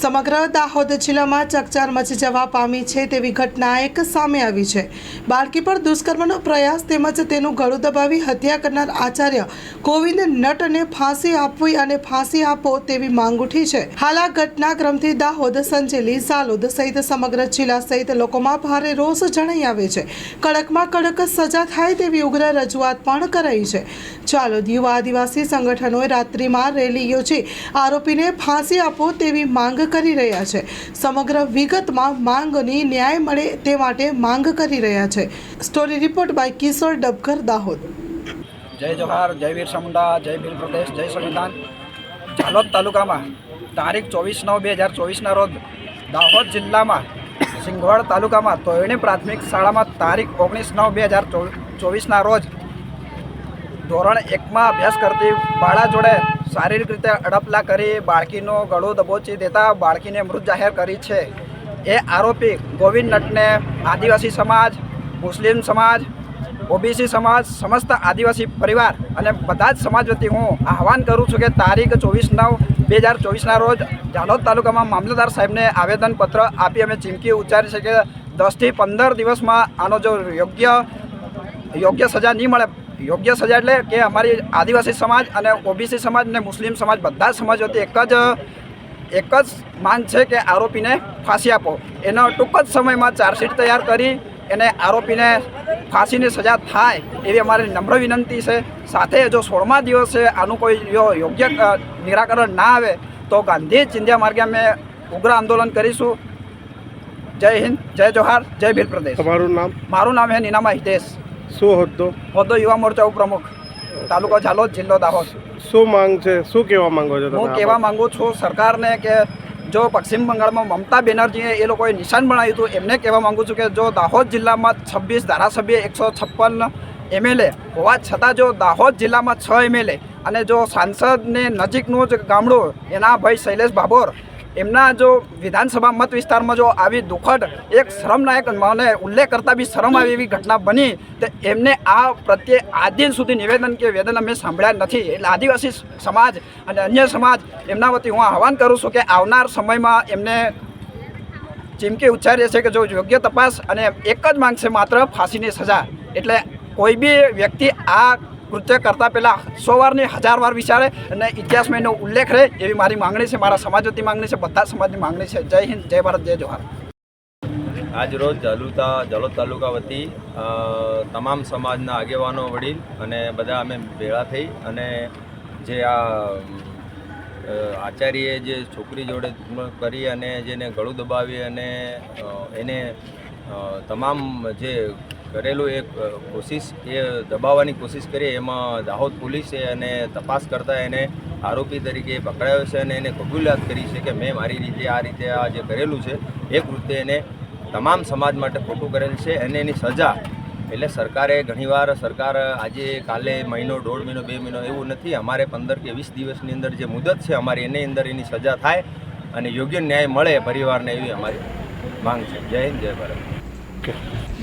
સમગ્ર દાહોદ જિલ્લામાં ચકચાર મચી જવા પામી છે તેવી ઘટના એક સામે આવી છે. બાળકી પર દુષ્કર્મનો પ્રયાસ તેમજ તેનું ગળું દબાવી હત્યા કરનાર આચાર્ય ગોવિંદ નટને ફાંસી આપવી અને ફાંસી આપો તેવી માંગ ઉઠી છે. હાલ આ ઘટનાક્રમથી દાહોદ, સંજેલી, સાલોદ સહિત સમગ્ર જિલ્લા સહિત લોકોમાં ભારે રોષ જણાઈ આવે છે. કડકમાં કડક સજા થાય તેવી ઉગ્ર રજૂઆત પણ કરાઈ છે. ચાલોદ યુવા આદિવાસી સંગઠનોએ રાત્રિમાં રેલી યોજી આરોપીને ફાંસી આપો તેવી માંગ કરી રહ્યા છે. સમગ્ર વિગતમાં માંગની ન્યાય મળે તે માટે માંગ કરી રહ્યા છે. Story report by Kishor Dabkar Dahod. જય જોહાર જય વીર સમુંડા, જય ભીલ પ્રદેશ, જય સંવિધાન. જાલોદ તાલુકામાં તારીખ ચોવીસ નવ બે હજાર ચોવીસના રોજ દાહોદ જિલ્લામાં સિંગવાડ તાલુકામાં તોયણી પ્રાથમિક શાળામાં તારીખ ઓગણીસ નવ બે હજાર ચોવીસના રોજ ધોરણ એકમાં અભ્યાસ કરતી બાળા જોડે શારીરિક રીતે અડપલા કરી બાળકીનો ગળો દબોચી દેતા બાળકીને મૃત જાહેર કરી છે. એ આરોપી ગોવિંદ નટને આદિવાસી સમાજ, મુસ્લિમ સમાજ, ઓબીસી સમાજ, સમસ્ત આદિવાસી પરિવાર અને બધા જ સમાજ વતી હું આહવાન કરું છું કે તારીખ ચોવીસ નવ બે હજાર ચોવીસના રોજ જાલોદ તાલુકામાં મામલતદાર સાહેબને આવેદનપત્ર આપી અમે ચીમકી ઉચ્ચારી છે કે દસથી પંદર દિવસમાં આનો જો યોગ્ય યોગ્ય સજા નહીં મળે યોગ્ય સજા એટલે કે અમારી આદિવાસી સમાજ અને ઓબીસી સમાજ અને મુસ્લિમ સમાજ બધા સમાજ વતી એક જ એક જ માંગ છે કે આરોપીને ફાંસી આપો. એનો ટૂંક જ સમયમાં ચાર્જશીટ તૈયાર કરી એને આરોપીને ફાંસીની સજા થાય એવી અમારી નમ્ર વિનંતી છે. સાથે જો સોળમા દિવસે આનું કોઈ યોગ્ય નિરાકરણ ના આવે તો ગાંધી ચિંધ્યા માર્ગે અમે ઉગ્ર આંદોલન કરીશું. જય હિન્દ જય જોહાર જય ભીલ પ્રદેશ. તમારું નામ? મારું નામ છે નીનામા હિતેશ. શું હોદ્દો? હોદ્દો યુવા મોરચા ઉપપ્રમુખ તાલુકો ઝાલોદ જિલ્લો દાહોદ. શું માંગ છે? શું કહેવા માંગો છો હું કહેવા માંગુ છું સરકારને કે જો પશ્ચિમ બંગાળમાં મમતા બેનર્જીએ એ લોકોએ નિશાન બનાવ્યું હતું એમને કહેવા માંગુ છું કે જો દાહોદ જિલ્લામાં છવ્વીસ ધારાસભ્ય એકસો છપ્પન એમએલએ હોવા છતાં જો દાહોદ જિલ્લામાં છ એમએલએ અને જો સાંસદને નજીકનું જ ગામડું એના ભાઈ શૈલેષ ભાભોર એમના જો વિધાનસભા મત વિસ્તારમાં જો આવી દુઃખદ એક શરમનાયક મને ઉલ્લેખ કરતાં બી શરમ આવી એવી ઘટના બની, તો એમને આ પ્રત્યે આજ સુધી નિવેદન કે વેદન અમે સાંભળ્યા નથી. એટલે આદિવાસી સમાજ અને અન્ય સમાજ એમના વતી હું આહવાન કરું છું કે આવનાર સમયમાં એમને ચીમકી ઉચ્ચારીએ છે કે જો યોગ્ય તપાસ અને એક જ માંગ છે માત્ર ફાંસીની સજા. એટલે કોઈ બી વ્યક્તિ આ કૃત્ય કરતાં પહેલાં સો વારની હજાર વાર વિચારે અને ઇતિહાસમાં એનો ઉલ્લેખ રહે એવી મારી માંગણી છે, મારા સમાજ વતી માંગણી છે, બધા સમાજની માંગણી છે. જય હિન્દ, જય ભારત, જય જોહાર. આજ રોજ જલોદ જાલોદ તાલુકા વતી તમામ સમાજના આગેવાનો વડીલ અને બધા અમે ભેળા થઈ અને જે આ આચાર્યએ જે છોકરી જોડે કરી અને જેને ગળું દબાવી અને એને તમામ જે કરેલું એક કોશિશ, એ દબાવવાની કોશિશ કરી. એમાં દાહોદ પોલીસે અને તપાસ કરતાં એને આરોપી તરીકે પકડાયો છે અને એને કબૂલાત કરી છે કે મેં મારી રીતે આ રીતે આ જે કરેલું છે એ કૃત્ય એને તમામ સમાજ માટે ખોટું કરેલ છે અને એની સજા. એટલે સરકારે ઘણીવાર, સરકાર આજે કાલે મહિનો, દોઢ મહિનો, બે મહિનો એવું નથી. અમારે પંદર કે વીસ દિવસની અંદર જે મુદત છે અમારી, એની અંદર એની સજા થાય અને યોગ્ય ન્યાય મળે પરિવારને એવી અમારી માંગ છે. જય હિન્દ, જય ભારત.